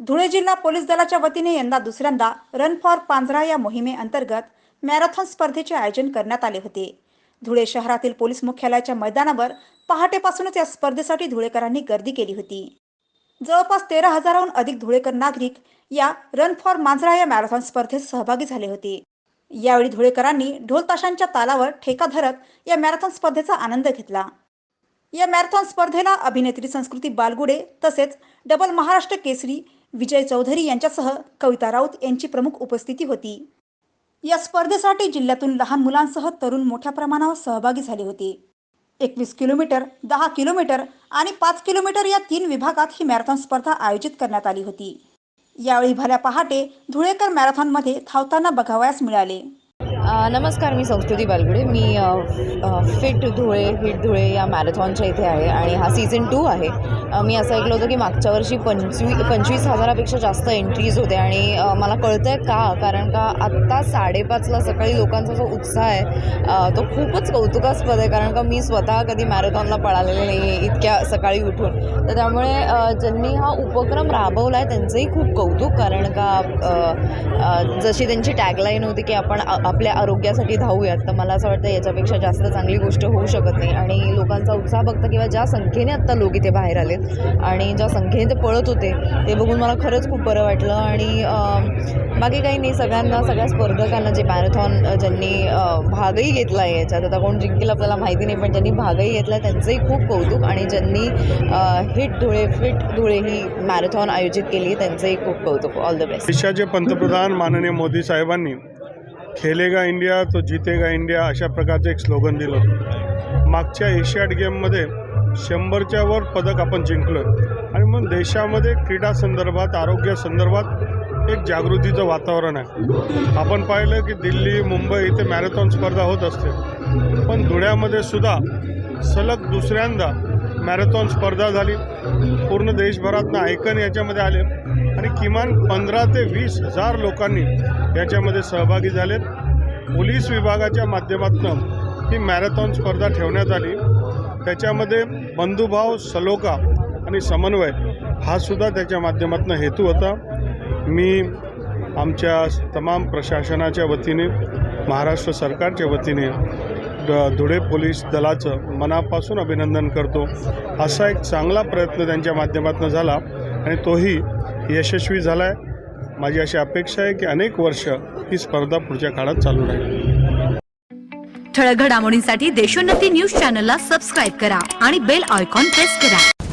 धुळे जिल्हा पोलीस दलाच्या वतीने यंदा दुसऱ्यांदा रन फॉर पांजरा या मोहिमेअंतर्गत मॅरेथॉन स्पर्धेचे आयोजन करण्यात आले होते. धुळे शहरातील पोलीस मुख्यालयाच्या मैदानावर पहाटेपासूनच या स्पर्धेसाठी धुळेकरांनी गर्दी केली होती. जवळपास तेरा हजाराहून अधिक धुळेकर नागरिक या रन फॉर मांजरा या मॅरेथॉन स्पर्धेत सहभागी झाले होते. यावेळी धुळेकरांनी ढोल ताशांच्या तालावर ठेका धरत या मॅरेथॉन स्पर्धेचा आनंद घेतला. या मॅरेथॉन स्पर्धेला अभिनेत्री संस्कृती बालगुडे तसेच डबल महाराष्ट्र केसरी विजय चौधरी यांच्यासह कविता राऊत यांची प्रमुख उपस्थिती होती. या स्पर्धेसाठी जिल्ह्यातून लहान मुलांसह तरुण मोठ्या प्रमाणावर सहभागी झाले होते. एकवीस किलोमीटर दहा किलोमीटर आणि पाच किलोमीटर या तीन विभागात ही मॅरेथॉन स्पर्धा आयोजित करण्यात आली होती. यावेळी भल्या पहाटे धुळेकर मॅरेथॉनमध्ये धावताना बघावयास मिळाले. नमस्कार मी संस्कृती बालगुडे. मी फिट धुळे हिट धुळे या मॅरेथॉनच्या इथे आहे आणि हा सीझन टू आहे. मी असं ऐकलं होतं की मागच्या वर्षी पंचवी पंचवीस हजारापेक्षा जास्त एंट्रीज होते आणि मला कळतं आहे का? कारण का आत्ता साडेपाचला सकाळी लोकांचा जो उत्साह आहे तो खूपच कौतुकास्पद आहे. कारण का मी स्वतः कधी मॅरेथॉनला पळालेले नाही आहे इतक्या सकाळी उठून. तर त्यामुळे ज्यांनी हा उपक्रम राबवला आहे त्यांचंही खूप कौतुक. कारण का जशी त्यांची टॅगलाईन होती की आपण आपल्या आरोग्यासाठी धावूयात तर मला असं वाटतं याच्यापेक्षा जास्त चांगली गोष्ट होऊ शकत नाही. आणि लोकांचा उत्साह बघता किंवा ज्या संख्येने आत्ता लोक इथे बाहेर आलेत आणि ज्या संख्येने ते पळत होते ते बघून मला खरंच खूप बरं वाटलं. आणि बाकी काही नाही सगळ्यांना सगळ्या स्पर्धकांना जे मॅरेथॉन ज्यांनी भागही घेतला आहे याच्यात आता कोण जिंकेल आपल्याला माहिती नाही पण ज्यांनी भागही घेतला त्यांचंही खूप कौतुक आणि ज्यांनी हिट धुळे फिट धुळे ही मॅरेथॉन आयोजित केली त्यांचंही खूप कौतुक. ऑल द बेस्ट देशाचे पंतप्रधान माननीय मोदी साहेबांनी खेलेगा इंडिया तो जितेगा इंडिया अशा प्रकारचं एक स्लोगन दिलं होतं. मागच्या एशियाड गेममध्ये शंभरच्या वर पदक आपण जिंकलो आणि मग देशामध्ये क्रीडा संदर्भात आरोग्यासंदर्भात एक जागृतीचं वातावरण आहे. आपण पाहिलं की दिल्ली मुंबई इथे मॅरेथॉन स्पर्धा होत असते. पण धुळ्यामध्ये सुद्धा सलग दुसऱ्यांदा मॅरेथॉन स्पर्धा झाली. पूर्ण देशभरातनं आयकन याच्यामध्ये आले. आणि किमान पंधरा ते वीस हजार लोकांनी याच्यामध्ये सहभागी झालेत. पोलीस विभागाच्या माध्यमातून ही मॅरेथॉन स्पर्धा ठेवण्यात आली. त्याच्यामध्ये बंधुभाव सलोखा आणि समन्वय हा सुद्धा त्याच्या माध्यमातून हेतू होता. मी आमच्या तमाम प्रशासनाच्या वतीने महाराष्ट्र सरकारच्या वतीने धुळे पोलीस दलाचं मनापासून अभिनंदन करतो. असा एक चांगला प्रयत्न त्यांच्या माध्यमातून झाला आणि तोही यशस्वी झाला आहे माझी अशी अपेक्षा आहे की अनेक वर्ष ही स्पर्धा पुढच्या काळात चालू राहील. ठळक घडामोडींसाठी देशोन्नती न्यूज चॅनलला सबस्क्राईब करा आणि बेल आयकॉन प्रेस करा.